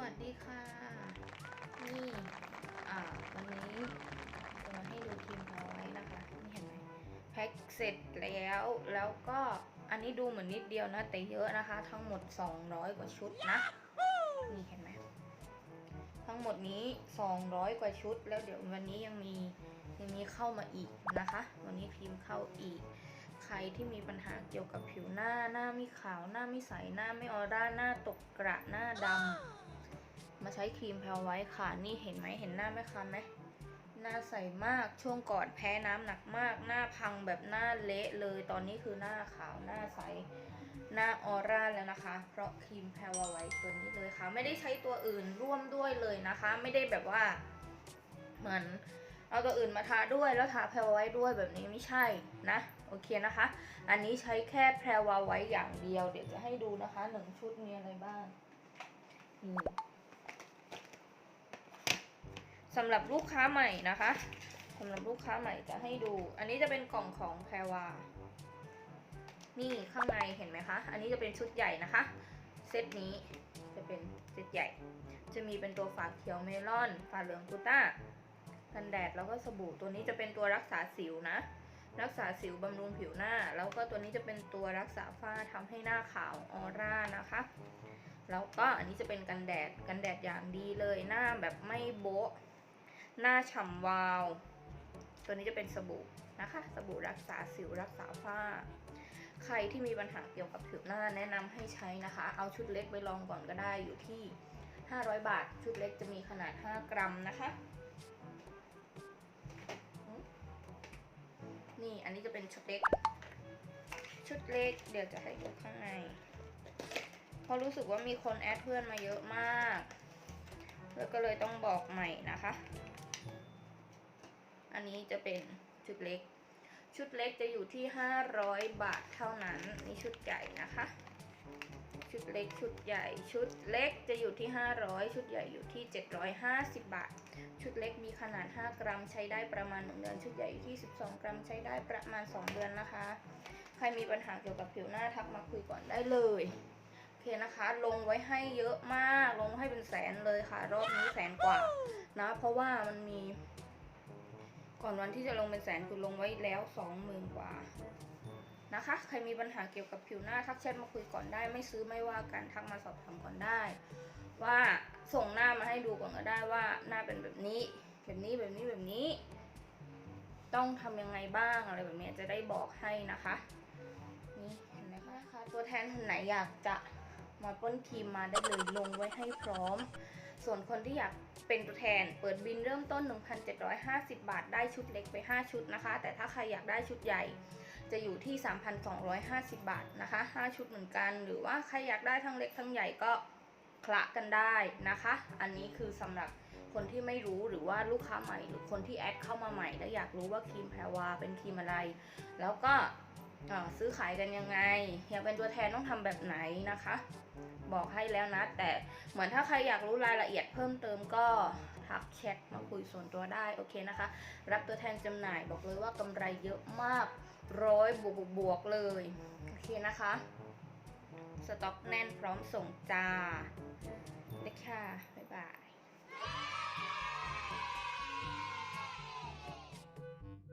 วัสดีค่ะ นี่ อ่า วันนี้จะมาให้ดูทีมพอไว้นะคะ นี่เห็นไหมแพ็คเสร็จแล้ว แล้วก็อันนี้ดูเหมือนนิดเดียวนะ แต่เยอะนะคะ ทั้งหมด 200 กว่าชุดนะ นี่เห็นไหม ทั้งหมดนี้ 200 กว่าชุด แล้วเดี๋ยววันนี้ยังมียังมีเข้ามาอีกนะคะ วันนี้พิมพ์เข้าอีกใครที่มีปัญหาเกี่ยวกับผิวหน้า หน้าไม่ขาว หน้าไม่ใส หน้าไม่ออร่า หน้าตกกระ หน้าดำ มาใช้ครีมแพลไว้ค่ะ นี่เห็นไหมเห็นหน้าไหมคะไหมหน้าใสมากช่วงก่อนแพ้น้ำหนักมาก หน้าพังแบบหน้าเละเลย ตอนนี้คือหน้าขาวหน้าใส หน้าออร่าแล้วนะคะ เพราะครีมแพลวไว้ตัวนี้เลยค่ะ ไม่ได้ใช้ตัวอื่นร่วมด้วยเลยนะคะ ไม่ได้แบบว่า เหมือนเอาตัวอื่นมาทาด้วยแล้วทาแพรวไว้ด้วยแบบนี้ไม่ใช่นะโอเคนะคะ อันนี้ใช้แค่แพรวไว้อย่างเดียว เดี๋ยวจะให้ดูนะคะหนึ่งชุดมีอะไรบ้างนี่ สำหรับลูกค้าใหม่นะคะสำหรับลูกค้าใหม่จะให้ดู อันนี้จะเป็นกล่องของแพรวา นี่ข้างในเห็นไหมคะ อันนี้จะเป็นชุดใหญ่นะคะ เซตนี้จะเป็นเซตใหญ่ จะมีเป็นตัวฝาเขียวเมลอน ฝาเหลืองกูต้า กันแดดแล้วก็สบู่ ตัวนี้จะเป็นตัวรักษาสิวนะ รักษาสิวบำรุงผิวหน้า แล้วก็ตัวนี้จะเป็นตัวรักษาฝ้าทำให้หน้าขาวออร่านะคะ แล้วก็อันนี้จะเป็นกันแดด กันแดดอย่างดีเลย หน้าแบบไม่โบ๊ะ หน้าฉ่ำวาว ตัวนี้จะเป็นสบู่นะคะ สบู่รักษาสิวรักษาฝ้า ใครที่มีปัญหาเกี่ยวกับผิวหน้าแนะนำให้ใช้นะคะ เอาชุดเล็กไปลองก่อนก็ได้อยู่ที่ 500 บาท ชุดเล็กจะมีขนาด 5 กรัมนะคะนี่อันนี้จะเป็นชุดเล็ก ชุดเล็ก เดี๋ยวจะให้ดูข้างใน เพราะรู้สึกว่ามีคนแอดเพื่อนมาเยอะมาก ก็เลยต้องบอกใหม่นะคะ อันนี้จะเป็นชุดเล็ก ชุดเล็กจะอยู่ที่ 500 บาทเท่านั้นนี่ชุดใหญ่นะคะ ชุดเล็กชุดใหญ่ ชุดเล็กจะอยู่ที่ 500 ชุดใหญ่อยู่ที่ 750 บาท ชุดเล็กมีขนาด 5 กรัมใช้ได้ประมาณ 1 เดือน ชุดใหญ่อยู่ที่ 12 กรัมใช้ได้ประมาณ 2 เดือนนะคะ ใครมีปัญหาเกี่ยวกับผิวหน้าทักมาคุยก่อนได้เลย เคนะคะ ลงไว้ให้เยอะมาก ลงให้เป็นแสนเลยค่ะ รอบนี้แสนกว่านะ เพราะว่ามันมี ก่อนวันที่จะลงเป็นแสนคือลงไว้แล้ว20,000กว่านะคะ ใครมีปัญหาเกี่ยวกับผิวหน้าทักแชทมาคุยก่อนได้ ไม่ซื้อไม่ว่ากันทักมาสอบถามก่อนได้ ว่าส่งหน้ามาให้ดูก่อนก็ได้ว่าหน้าเป็นแบบนี้ แบบนี้แบบนี้แบบนี้ ต้องทำยังไงบ้างอะไรแบบนี้จะได้บอกให้นะคะ นี่เห็นไหมคะนะคะตัวแทนคนไหนอยากจะ มาปล้นทีมมาได้เลยลงไว้ให้พร้อม ส่วนคนที่อยากเป็นตัวแทนเปิดบินเริ่มต้น 1,750 บาท ได้ชุดเล็กไป 5 ชุดนะคะ แต่ถ้าใครอยากได้ชุดใหญ่จะอยู่ที่ 3,250 บาทนะคะ 5 ชุดเหมือนกัน หรือว่าใครอยากได้ทั้งเล็กทั้งใหญ่ก็คละกันได้นะคะ อันนี้คือสำหรับคนที่ไม่รู้หรือว่าลูกค้าใหม่ หรือคนที่แอดเข้ามาใหม่ แล้วอยากรู้ว่าครีมแพรวาเป็นครีมอะไร แล้วก็ ซื้อขายกันยังไงอยากเป็นตัวแทนต้องทำแบบไหนนะคะ บอกให้แล้วนะ แต่เหมือนถ้าใครอยากรู้รายละเอียดเพิ่มเติมก็ทักแชทมาคุยส่วนตัวได้โอเคนะคะ รับตัวแทนจำหน่ายบอกเลยว่ากำไรเยอะมากร้อยบวกบวกๆเลยโอเคนะคะสต็อกแน่นพร้อมส่งจ้าเลยค่ะบ๊ายบาย